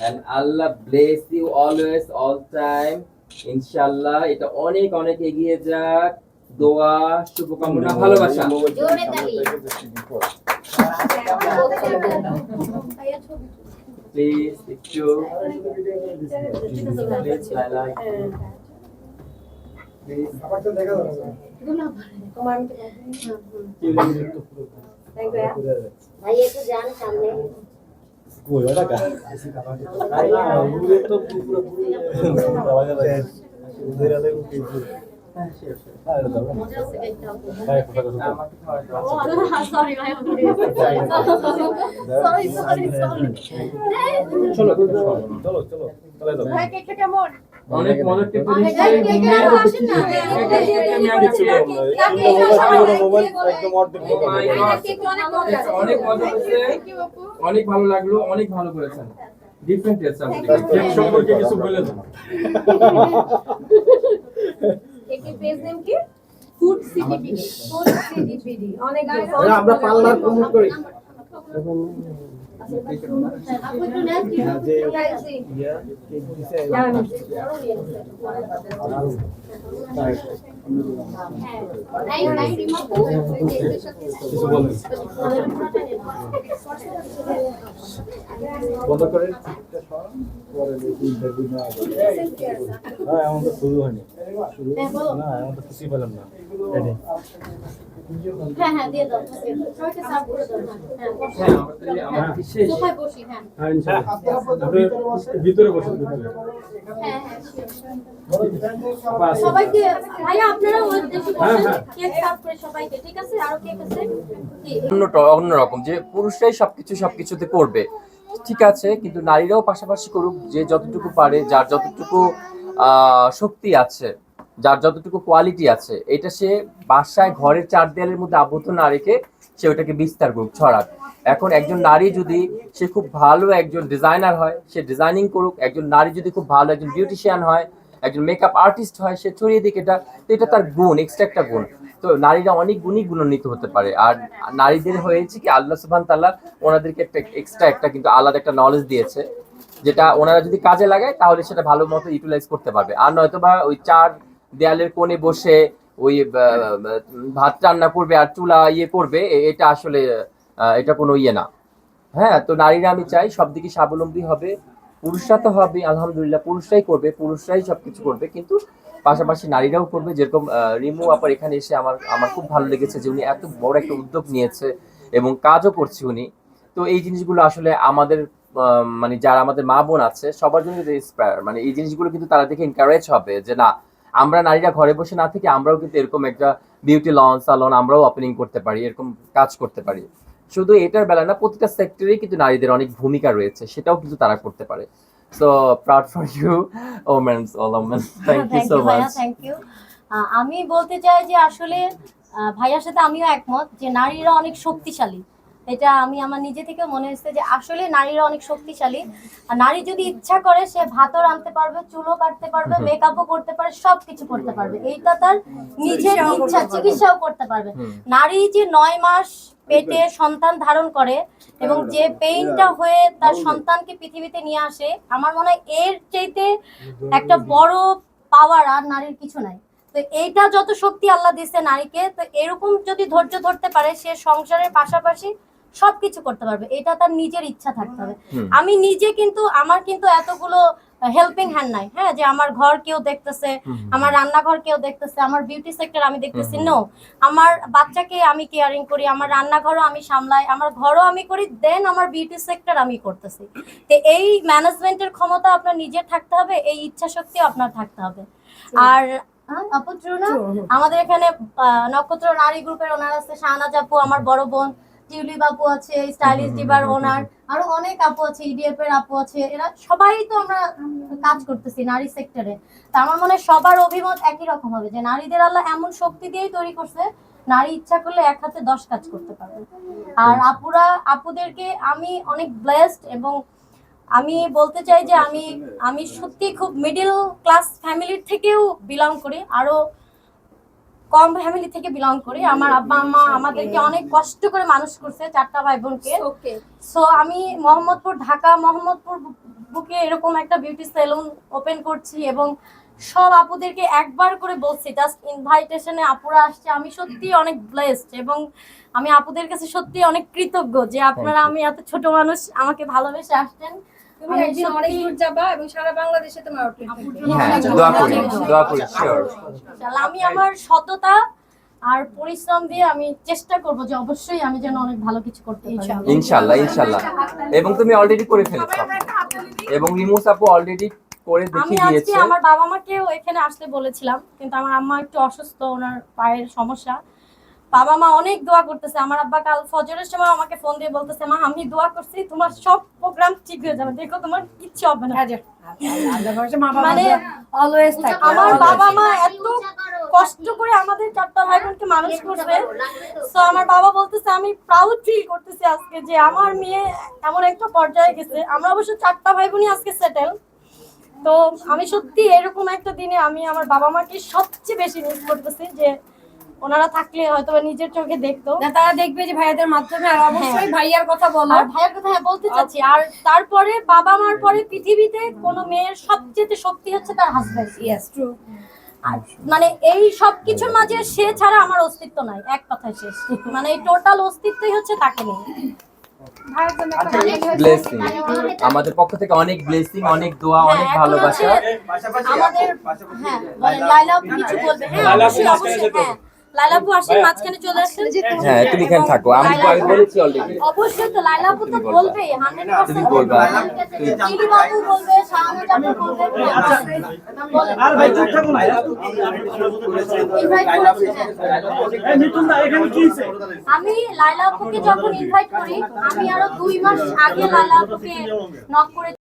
And Allah bless you always, all time. ইনশাল্লাহ এটা অনেক অনেক এগিয়ে যাক দোয়া শুভকামনা ভালোবাসা ভাই একটু যান সামনে। ভাই সরি সরি সরি চলো চলো চলো চলে কেমন? অনেক অনেক ভালো লাগল অনেক ভালো করেছেন। ডিফারেন্ট টেস্ট কেক সম্পর্কে কিছু বলে দাও কেকের পেজ নেম কি? ফুড সিটি ফুড সিটি অনেক আমরা পার্লার প্রমোট করি। বন্ধ করে হ্যাঁ এমন তো শুরু হয়নি না এমন তো কিছুই পেলাম না হ্যাঁ হ্যাঁ দিয়ে দাও সবাইকে সার্ভ করে দাও হ্যাঁ হ্যাঁ। আমরা তাহলে আমার শেষ। সোফায় বসি হ্যাঁ। হ্যাঁ ভিতরে ভিতরে হ্যাঁ হ্যাঁ সবাইকে ভাইয়া আপনারা উদ্দেশ্য করছেন কেক সার্ভ করে সবাইকে ঠিক আছে? আরও কেক আছে? অন্য অন্যরকম যে পুরুষরাই সবকিছু সবকিছুতে করবে। ঠিক আছে কিন্তু নারীরাও পাশাপাশি করুক যে যতটুকু পারে যার যতটুকু শক্তি আছে। যার যতটুকু কোয়ালিটি আছে, এটা সে বাসায় ঘরের চার দেয়ালের মধ্যে আবদ্ধ না রেখে সে ওটাকে বিস্তার করুক, ছড়াক। এখন একজন নারী যদি সে খুব ভালো একজন ডিজাইনার হয়, সে ডিজাইনিং করুক, একজন নারী যদি খুব ভালো একজন বিউটিশিয়ান হয়, একজন মেকআপ আর্টিস্ট হয়, সে ছড়িয়ে দিক এটা, তো এটা তার গুণ এক্সট্রা একটা গুণ। তো নারীরা অনেক গুণই গুণান্বিত হতে পারে। আর নারীদের হয়েছে কি, আল্লাহ সুবহান তাল্লাহ ওনাদেরকে একটা এক্সট্রা একটা কিন্তু আলাদা একটা নলেজ দিয়েছে, যেটা ওনারা যদি কাজে লাগায়, তাহলে সেটা ভালো মতো ইউটিলাইজ করতে পারবে। আর নয়তো বা ওই চার দেয়ালের কোণে বসে ওই ভাত রান্না করবে আর চুলা ইয়ে করবে এটা আসলে এটা কোনো ইয়ে না। হ্যাঁ তো নারীরা আমি চাই সব দিকে স্বাবলম্বী হবে, পুরুষরা তো হবে, আলহামদুলিল্লাহ পুরুষরাই করবে, পুরুষরাই সবকিছু করবে, কিন্তু পাশাপাশি নারীরাও করবে। যেরকম রিমু আপার এখানে এসে আমার আমার খুব ভালো লেগেছে যে উনি এত বড় একটা উদ্যোগ নিয়েছে এবং কাজও করছে উনি। তো এই জিনিসগুলো আসলে আমাদের মানে যারা আমাদের মা বোন আছে, সবার জন্য মানে এই জিনিসগুলো কিন্তু তারা দেখে এনকারেজ হবে যে না আমরা নারীরা ঘরে বসে না থেকে আমরাও কিন্তু এরকম একটা বিউটি লন সালন আমরাও ওপেনিং করতে পারি এরকম কাজ করতে পারি। শুধু এটার বেলা না প্রতিটা সেক্টরেই কিন্তু নারীদের অনেক ভূমিকা রয়েছে সেটাও কিন্তু তারা করতে পারে। So proud for you women's all women thank you so much thank you আমি বলতে চাই যে আসলে ভাইয়ার সাথে আমিও একমত যে নারীরা অনেক শক্তিশালী। এটা আমি আমার নিজে থেকে মনে হচ্ছে যে আসলে নারীরা অনেক শক্তিশালী। আর নারী যদি ইচ্ছা করে সে ভাতও রাঁধতে পারবে চুলও কাটতে পারবে মেকআপও করতে পারে সব কিছু করতে পারবে। এইটা তার নিজের ইচ্ছা চিকিৎসাও করতে পারবে। নারী যে নয় মাস পেটে সন্তান ধারণ করে এবং যে পেইনটা হয়ে তার সন্তানকে পৃথিবীতে নিয়ে আসে আমার মনে হয় এর চাইতে একটা বড় পাওয়ার আর নারীর কিছু নাই। তো এইটা যত শক্তি আল্লাহ দিচ্ছে নারীকে তো এরকম যদি ধৈর্য ধরতে পারে সে সংসারের পাশাপাশি সবকিছু করতে পারবে। এটা তার নিজের ইচ্ছা থাকতে হবে। আমি নিজে কিন্তু আমার কিন্তু এতগুলো হেল্পিং হ্যান্ড নাই হ্যাঁ? যে আমার ঘর কেউ দেখতেছে আমার রান্নাঘর কেউ দেখতেছে আমার বিউটি সেক্টর আমি দেখতেছি নো আমার বাচ্চাকে আমি কেয়ারিং করি আমার রান্নাঘরও আমি সামলাই আমার ঘরও আমি করি দেন আমার বিউটি সেক্টর আমি করতেছি। তো এই ম্যানেজমেন্টের ক্ষমতা আপনার নিজের থাকতে হবে এই ইচ্ছা শক্তিও আপনার থাকতে হবে। আর? আমাদের এখানে আহ, নক্ষত্র নারী গ্রুপের ওনার আছে শাহনাজ আপু আমার বড় বোন। টিউলিপ আপু আছে স্টাইলিশ ডিবার ওনার আরও অনেক আপু আছে ইডিএফ এর আপু আছে এরা সবাই তো আমরা কাজ করতেছি নারী সেক্টরে তা আমার মনে হয় সবার অভিমত একই রকম হবে যে নারীদের আল্লাহ এমন শক্তি দিয়েই তৈরি করছে নারী ইচ্ছা করলে এক হাতে দশ কাজ করতে পারবে। আর আপুরা আপুদেরকে আমি অনেক ব্লেসড এবং আমি বলতে চাই যে আমি আমি সত্যি খুব মিডিল ক্লাস ফ্যামিলির থেকেও বিলং করি আরও কম ফ্যামিলি থেকে বিলং করি। আমার আব্বা আম্মা আমাদেরকে অনেক কষ্ট করে মানুষ করছে চারটা ভাই বোনকে ওকে সো আমি মোহাম্মদপুর ঢাকা মোহাম্মদপুর বুকে এরকম একটা বিউটি সেলুন ওপেন করছি এবং সব আপুদেরকে একবার করে বলছি জাস্ট ইনভাইটেশনে আপুরা আসছে। আমি সত্যি অনেক ব্লেসড এবং আমি আপুদের কাছে সত্যি অনেক কৃতজ্ঞ যে আপনারা আমি এত ছোট মানুষ আমাকে ভালোবেসে আসছেন। তুমি আমি একদিন অনেক দূর যাবা এবং সারা বাংলাদেশে তোমার হ্যাঁ দোয়া করি দোয়া করি শিওর আমি আমার সততা আর পরিশ্রম দিয়ে আমি চেষ্টা করব যে অবশ্যই আমি যেন অনেক ভালো কিছু করতে পারি। ইনশাল্লাহ ইনশাল্লাহ এবং তুমি অলরেডি করে ফেলেছো। এবং রিমুস আপু অলরেডি করে আমি আজকে আমার বাবা মাকেও এখানে আসতে বলেছিলাম কিন্তু আমার আম্মা একটু অসুস্থ ওনার পায়ের সমস্যা। বাবা মা অনেক দোয়া করতেছে। আমার আব্বা কাল ফজরের সময় আমাকে ফোন দিয়ে বলতেছে মা আমি দোয়া করছি তোমার সব প্রোগ্রাম ঠিক হয়ে যাবে। দেখো তোমার কিচ্ছু হবে না। মানে আমার বাবা মা এত কষ্ট করে আমাদের চারটা ভাই বোনকে মানুষ করছে। তো। আমার বাবা বলতেছে আমি প্রাউড ফিল করতেছি আজকে যে আমার মেয়ে এমন একটা পর্যায়ে গেছে। আমরা অবশ্য চারটা ভাই বোনই আজকে সেটেল তো আমি সত্যি এরকম একটা দিনে আমি আমার বাবা মাকে সবচেয়ে বেশি মিস করতেছি যে ওনারা থাকলে হয়তো নিজের চোখে দেখতো। তারা দেখবে যে ভাইয়াদের মাধ্যমে আর অবশ্যই ভাইয়ার কথা বলো। আর ভাইয়ের কথা হ্যাঁ বলতে চাচ্ছি। আর তারপরে বাবা মার পরে পৃথিবীতে কোনো মেয়ের সবচেয়ে শক্তি হচ্ছে তার হাজব্যান্ড ইয়েস ট্রু আর মানে এই সব কিছুর মাঝে সে ছাড়া আমার অস্তিত্ব নাই এক কথায় শেষ। মানে এই টোটাল অস্তিত্বই হচ্ছে তাকে নিয়ে। ব্লেসিং আমাদের পক্ষ থেকে অনেক ব্লেসিং অনেক দোয়া হ্যাঁ, অনেক এখন ভালোবাসা। আমাদের হ্যাঁ লাইলা কিছু বলবে। হ্যাঁ অবশ্যই অবশ্যই হ্যাঁ। লাইলা আপু আসেন মাঝখানে চলে আসেন। হ্যাঁ তুমি এখানে থাকো। আমি তো আগে বলেছি অলরেডি অবশ্যই তো লাইলা আপু তো তুমি বলবেই 100% তুমি বলবা। দিদি বাবু বলবে আপু বলবে আর ভাই চুপ থাকুন না। ইনভাইট করেছি। এই মিঠুন দা এখানে কি হইছে আমি লাইলা আপুকে যখন ইনভাইট করি আমি আরও দুই মাস আগে লাইলা আপুকে নক করে